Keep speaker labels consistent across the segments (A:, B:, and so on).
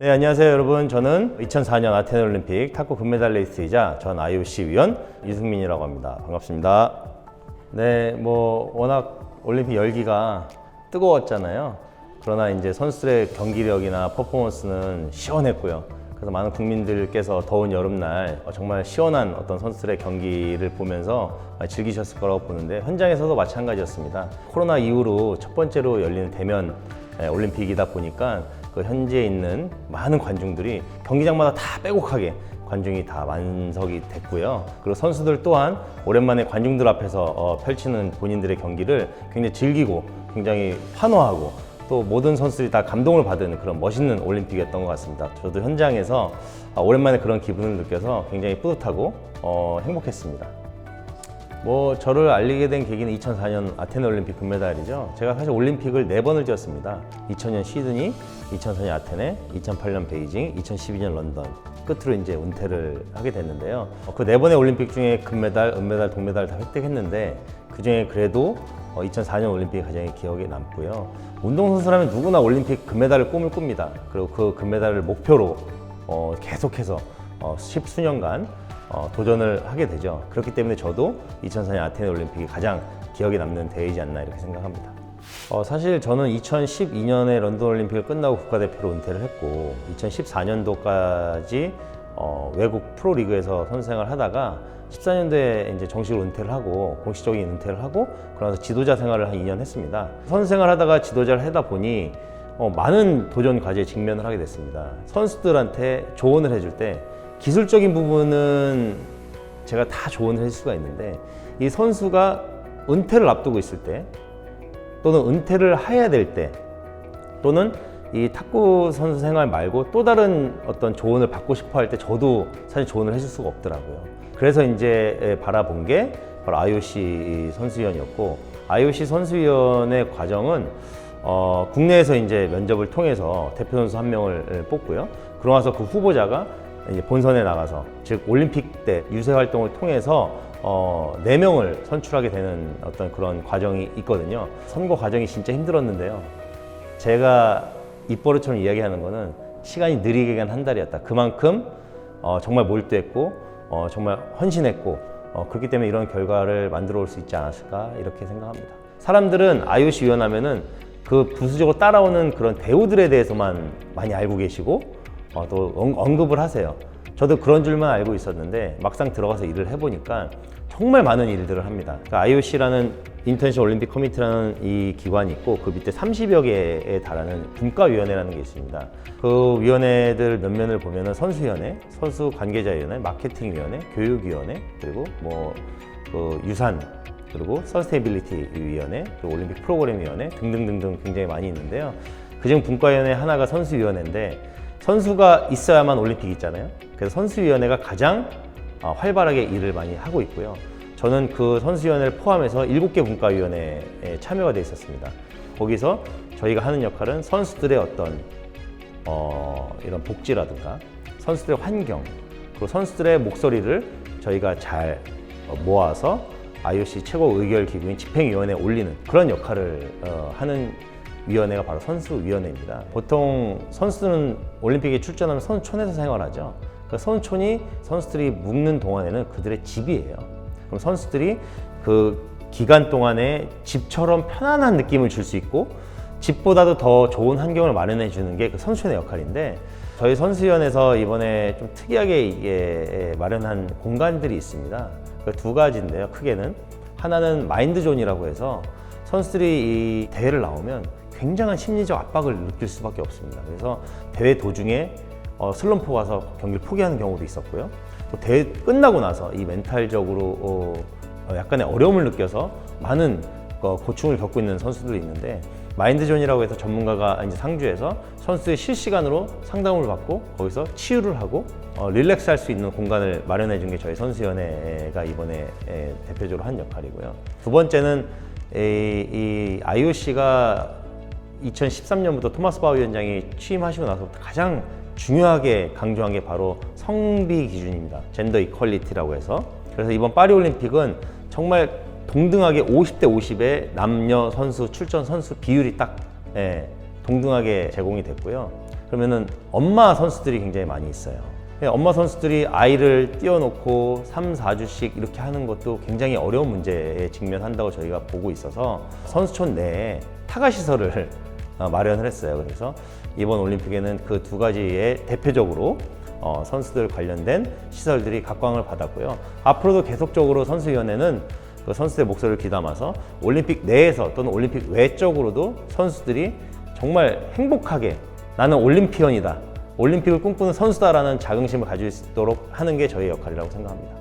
A: 네, 안녕하세요, 여러분. 저는 2004년 아테네 올림픽 탁구 금메달리스트이자 전 IOC 위원 이승민이라고 합니다. 반갑습니다. 네, 뭐 워낙 올림픽 열기가 뜨거웠잖아요. 그러나 이제 선수들의 경기력이나 퍼포먼스는 시원했고요. 그래서 많은 국민들께서 더운 여름날 정말 시원한 어떤 선수들의 경기를 보면서 즐기셨을 거라고 보는데 현장에서도 마찬가지였습니다. 코로나 이후로 첫 번째로 열리는 대면 예, 올림픽이다 보니까 그 현지에 있는 많은 관중들이 경기장마다 다 빼곡하게 관중이 다 만석이 됐고요. 그리고 선수들 또한 오랜만에 관중들 앞에서 어, 펼치는 본인들의 경기를 굉장히 즐기고 굉장히 환호하고 또 모든 선수들이 다 감동을 받은 그런 멋있는 올림픽이었던 것 같습니다. 저도 현장에서 아, 오랜만에 그런 기분을 느껴서 굉장히 뿌듯하고 어, 행복했습니다. 뭐 저를 알리게 된 계기는 2004년 아테네 올림픽 금메달이죠. 제가 사실 올림픽을 네 번을 뛰었습니다. 2000년 시드니, 2004년 아테네, 2008년 베이징, 2012년 런던. 끝으로 이제 은퇴를 하게 됐는데요. 그 네 번의 올림픽 중에 금메달, 은메달, 동메달 다 획득했는데 그 중에 그래도 2004년 올림픽이 가장 기억에 남고요. 운동선수라면 누구나 올림픽 금메달을 꿈을 꿉니다. 그리고 그 금메달을 목표로 어, 계속해서 어, 십수년간 어, 도전을 하게 되죠. 그렇기 때문에 저도 2004년 아테네 올림픽이 가장 기억에 남는 대회이지 않나 이렇게 생각합니다. 어, 사실 저는 2012년에 런던 올림픽을 끝나고 국가대표로 은퇴를 했고 2014년도까지 어, 외국 프로리그에서 선수 생활을 하다가 14년도에 이제 정식으로 은퇴를 하고 공식적인 은퇴를 하고 그러면서 지도자 생활을 한 2년 했습니다. 선수 생활 하다가 지도자를 하다 보니 어, 많은 도전 과제에 직면을 하게 됐습니다. 선수들한테 조언을 해줄 때 기술적인 부분은 제가 다 조언을 해줄 수가 있는데 이 선수가 은퇴를 앞두고 있을 때 또는 은퇴를 해야 될 때 또는 이 탁구 선수 생활 말고 또 다른 어떤 조언을 받고 싶어 할 때 저도 사실 조언을 해줄 수가 없더라고요. 그래서 이제 바라본 게 바로 IOC 선수위원이었고 IOC 선수위원의 과정은 어, 국내에서 이제 면접을 통해서 대표 선수 한 명을 뽑고요. 그러고 나서 그 후보자가 본선에 나가서 즉 올림픽 때 유세 활동을 통해서 어, 4명을 선출하게 되는 어떤 그런 과정이 있거든요. 선거 과정이 진짜 힘들었는데요. 제가 입버릇처럼 이야기하는 거는 시간이 느리게 간 한 달이었다. 그만큼 어, 정말 몰두했고 어, 정말 헌신했고 어, 그렇기 때문에 이런 결과를 만들어 올 수 있지 않았을까 이렇게 생각합니다. 사람들은 IOC 위원하면은 그 부수적으로 따라오는 그런 배우들에 대해서만 많이 알고 계시고 어, 또 언- 언급을 하세요. 저도 그런 줄만 알고 있었는데 막상 들어가서 일을 해보니까 정말 많은 일들을 합니다. 그러니까 IOC라는 인터내셔널 올림픽 커미티라는 이 기관이 있고 그 밑에 30여 개에 달하는 분과위원회라는 게 있습니다. 그 위원회들 몇 면을 보면은 선수위원회, 선수 관계자위원회, 마케팅위원회, 교육위원회 그리고 뭐 그 유산 그리고 서스테이빌리티 위원회, 그리고 올림픽 프로그램 위원회 등등등등 굉장히 많이 있는데요. 그중 분과위원회 하나가 선수위원회인데 선수가 있어야만 올림픽이 있잖아요. 그래서 선수위원회가 가장 어, 활발하게 일을 많이 하고 있고요. 저는 그 선수위원회를 포함해서 7개 분과위원회에 참여가 돼 있었습니다. 거기서 저희가 하는 역할은 선수들의 어떤 어, 이런 복지라든가 선수들의 환경 그리고 선수들의 목소리를 저희가 잘 어, 모아서 IOC 최고 의결 기구인 집행위원회에 올리는 그런 역할을 어, 하는 위원회가 바로 선수위원회입니다. 보통 선수들은 올림픽에 출전하면 선수촌에서 생활하죠. 그 선수촌이 선수들이 묵는 동안에는 그들의 집이에요. 그럼 선수들이 그 기간 동안에 집처럼 편안한 느낌을 줄 수 있고 집보다도 더 좋은 환경을 마련해 주는 게 그 선수촌의 역할인데 저희 선수위원회에서 이번에 좀 특이하게 마련한 공간들이 있습니다. 그 두 가지인데요. 크게는 하나는 마인드 존이라고 해서 선수들이 이 대회를 나오면 굉장한 심리적 압박을 느낄 수밖에 없습니다. 그래서 대회 도중에 어, 슬럼프 와서 경기를 포기하는 경우도 있었고요. 또 대회 끝나고 나서 이 멘탈적으로 어, 어, 약간의 어려움을 느껴서 많은 어, 고충을 겪고 있는 선수들이 있는데 마인드존이라고 해서 전문가가 이제 상주해서 선수의 실시간으로 상담을 받고 거기서 치유를 하고 어, 릴렉스 할 수 있는 공간을 마련해 준 게 저희 선수위원회가 이번에 에, 대표적으로 한 역할이고요. 두 번째는 이, 이 IOC가 2013년부터 토마스 바우 위원장이 취임하시고 나서부터 가장 중요하게 강조한 게 바로 성비 기준입니다. 젠더 이퀄리티라고 해서. 그래서 이번 파리 올림픽은 정말 동등하게 50대 50의 남녀 선수 출전 선수 비율이 딱 예, 동등하게 제공이 됐고요. 그러면은 엄마 선수들이 굉장히 많이 있어요. 예, 엄마 선수들이 아이를 띄워놓고 3, 4주씩 이렇게 하는 것도 굉장히 어려운 문제에 직면한다고 저희가 보고 있어서 선수촌 내에 타가 시설을 어, 마련을 했어요. 그래서 이번 올림픽에는 그 두 가지의 대표적으로 어, 선수들 관련된 시설들이 각광을 받았고요. 앞으로도 계속적으로 선수위원회는 그 선수들의 목소리를 귀담아서 올림픽 내에서 또는 올림픽 외적으로도 선수들이 정말 행복하게 나는 올림피언이다. 올림픽을 꿈꾸는 선수다라는 자긍심을 가질 수 있도록 하는 게 저희 역할이라고 생각합니다.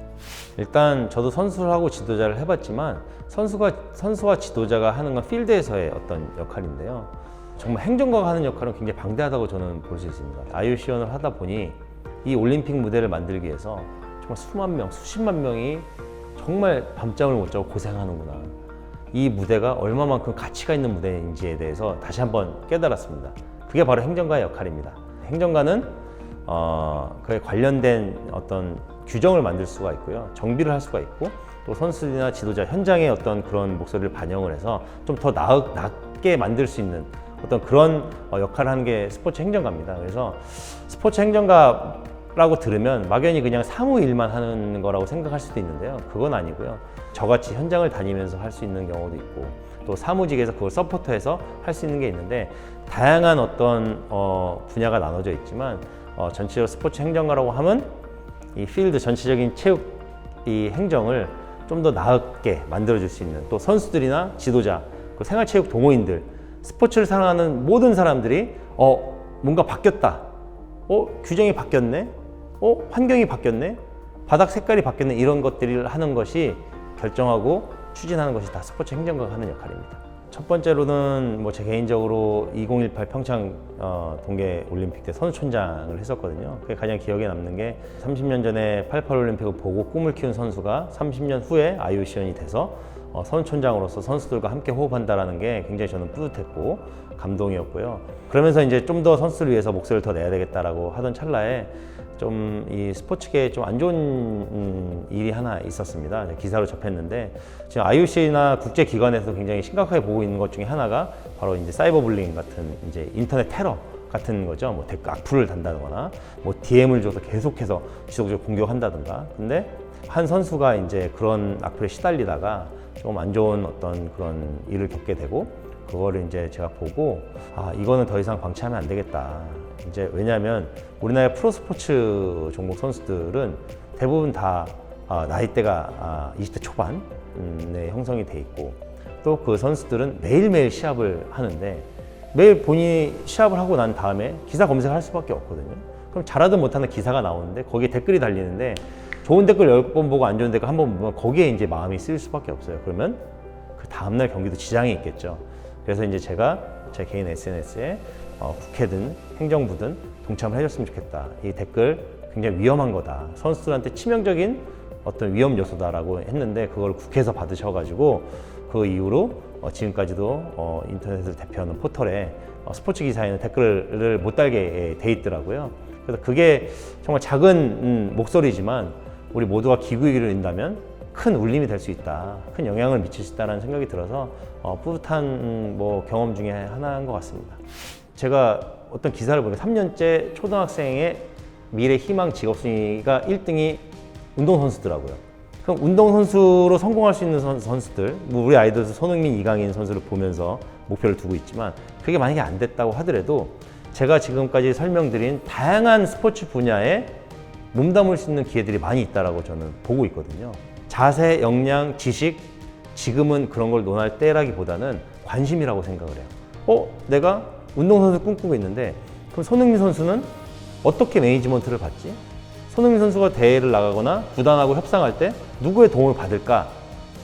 A: 일단 저도 선수를 하고 지도자를 해봤지만 선수가 선수와 지도자가 하는 건 필드에서의 어떤 역할인데요. 정말 행정가가 하는 역할은 굉장히 방대하다고 저는 볼 수 있습니다. 아이오시연을 하다 보니 이 올림픽 무대를 만들기 위해서 정말 수만 명, 수십만 명이 정말 밤잠을 못 자고 고생하는구나. 이 무대가 얼마만큼 가치가 있는 무대인지에 대해서 다시 한번 깨달았습니다. 그게 바로 행정가의 역할입니다. 행정가는 어, 그에 관련된 어떤 규정을 만들 수가 있고요. 정비를 할 수가 있고 또 선수들이나 지도자 현장의 어떤 그런 목소리를 반영을 해서 좀더 낫게 만들 수 있는 어떤 그런 어, 역할을 하는 게 스포츠 행정가입니다. 그래서 스포츠 행정가라고 들으면 막연히 그냥 사무 일만 하는 거라고 생각할 수도 있는데요. 그건 아니고요. 저같이 현장을 다니면서 할 수 있는 경우도 있고 또 사무직에서 그걸 서포터해서 할 수 있는 게 있는데 다양한 어떤 어, 분야가 나눠져 있지만 어, 전체적으로 스포츠 행정가라고 하면 이 필드 전체적인 체육 이 행정을 좀 더 나게 만들어줄 수 있는 또 선수들이나 지도자 그 생활체육 동호인들 스포츠를 사랑하는 모든 사람들이 어 뭔가 바뀌었다 어 규정이 바뀌었네 어 환경이 바뀌었네 바닥 색깔이 바뀌었네 이런 것들을 하는 것이 결정하고 추진하는 것이 다 스포츠 행정가가 하는 역할입니다. 첫 번째로는 뭐 제 개인적으로 2018 평창 어, 동계 올림픽 때 선수촌장을 했었거든요. 그게 가장 기억에 남는 게 30년 전에 88 올림픽을 보고 꿈을 키운 선수가 30년 후에 IOC연이 돼서 어, 선수촌장으로서 선수들과 함께 호흡한다라는 게 굉장히 저는 뿌듯했고 감동이었고요. 그러면서 이제 좀 더 선수를 위해서 목소리를 더 내야 되겠다라고 하던 찰나에 좀 이 스포츠계에 좀 안 좋은 음, 일이 하나 있었습니다. 기사로 접했는데 지금 IOC나 국제 기관에서 굉장히 심각하게 보고 있는 것 중에 하나가 바로 이제 사이버 불링 같은 이제 인터넷 테러 같은 거죠. 뭐 댓글 악플을 단다거나 뭐 DM을 줘서 계속해서 지속적으로 공격한다든가. 근데 한 선수가 이제 그런 악플에 시달리다가 좀안 좋은 어떤 그런 일을 겪게 되고 그거를 이제 제가 보고 아 이거는 더 이상 방치하면 안 되겠다. 이제 왜냐하면 우리나라 프로 스포츠 종목 선수들은 대부분 다 아, 나이대가 아, 20대 초반에 형성이 돼 있고 또 그 선수들은 매일매일 시합을 하는데 매일 본인이 시합을 하고 난 다음에 기사 검색할 수밖에 없거든요. 그럼 잘하든 못하든 기사가 나오는데 거기에 댓글이 달리는데 좋은 댓글 10번 보고 안 좋은 댓글 한 번 보면 거기에 이제 마음이 쓰일 수밖에 없어요. 그러면 그 다음날 경기도 지장이 있겠죠. 그래서 이제 제가 제 개인 SNS에 어, 국회든 행정부든 동참을 해줬으면 좋겠다. 이 댓글 굉장히 위험한 거다. 선수들한테 치명적인 어떤 위험 요소다라고 했는데 그걸 국회에서 받으셔가지고 그 이후로 어, 지금까지도 어, 인터넷을 대표하는 포털에 어, 스포츠 기사에는 댓글을 못 달게 돼 있더라고요. 그래서 그게 정말 작은 음, 목소리지만 우리 모두가 기구이기를 인다면 큰 울림이 될 수 있다, 큰 영향을 미칠 수 있다는 생각이 들어서 어, 뿌듯한 음, 뭐 경험 중에 하나인 것 같습니다. 제가 어떤 기사를 보면 3년째 초등학생의 미래 희망 직업 순위가 1등이 운동선수더라고요. 그럼 운동선수로 성공할 수 있는 선, 선수들, 뭐 우리 아이들도 손흥민, 이강인 선수를 보면서 목표를 두고 있지만 그게 만약에 안 됐다고 하더라도 제가 지금까지 설명드린 다양한 스포츠 분야에 몸담을 수 있는 기회들이 많이 있다라고 저는 보고 있거든요. 자세, 역량, 지식, 지금은 그런 걸 논할 때라기보다는 관심이라고 생각을 해요. 어, 내가 운동선수 꿈꾸고 있는데 그럼 손흥민 선수는 어떻게 매니지먼트를 받지? 손흥민 선수가 대회를 나가거나 구단하고 협상할 때 누구의 도움을 받을까?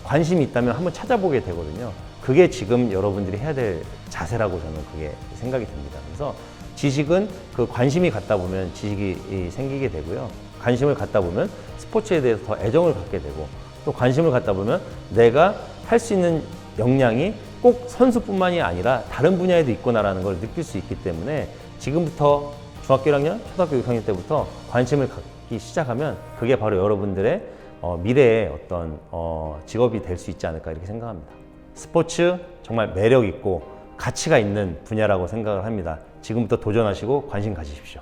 A: 관심이 있다면 한번 찾아보게 되거든요. 그게 지금 여러분들이 해야 될 자세라고 저는 그게 생각이 듭니다. 그래서 지식은 그 관심이 갖다 보면 지식이 생기게 되고요. 관심을 갖다 보면 스포츠에 대해서 더 애정을 갖게 되고 또 관심을 갖다 보면 내가 할 수 있는 역량이 꼭 선수뿐만이 아니라 다른 분야에도 있구나라는 걸 느낄 수 있기 때문에 지금부터 중학교 1학년, 초등학교 6학년 때부터 관심을 갖기 시작하면 그게 바로 여러분들의 어, 미래의 어떤 어, 직업이 될 수 있지 않을까 이렇게 생각합니다. 스포츠 정말 매력 있고 가치가 있는 분야라고 생각을 합니다. 지금부터 도전하시고 관심 가지십시오.